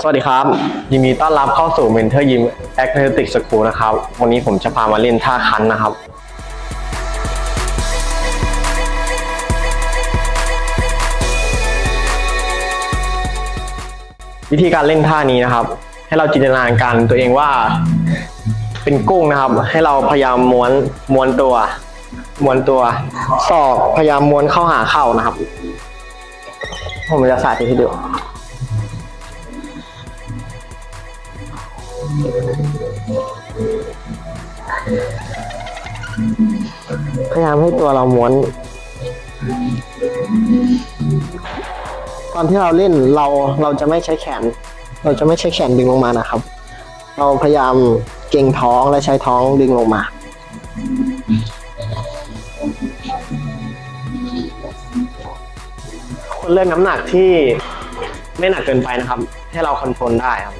สวัสดีครับ ยินดีต้อนรับเข้าสู่ Mentor Gym Athletic School นะครับ วันนี้ผมจะพามาเล่นท่าคันนะครับ วิธีการเล่นท่านี้นะครับ ให้เราจินตนาการตัวเองว่าเป็นกุ้งนะครับ ให้เราพยายามม้วนม้วนตัวม้วนตัวศอกพยายามม้วนเข้าหาเข่านะครับ ผมจะสาธิตให้ดู พยายามให้ตัวเราม้วน ตอนที่เราเล่นเราเราจะไม่ใช้แขน เราจะไม่ใช้แขนดึงลงมานะครับ เราพยายามเก่งท้องและใช้ท้องดึงลงมา คนเลือกน้ำหนักที่ไม่หนักเกินไปนะครับ ให้เราคอนโทรลได้ครับ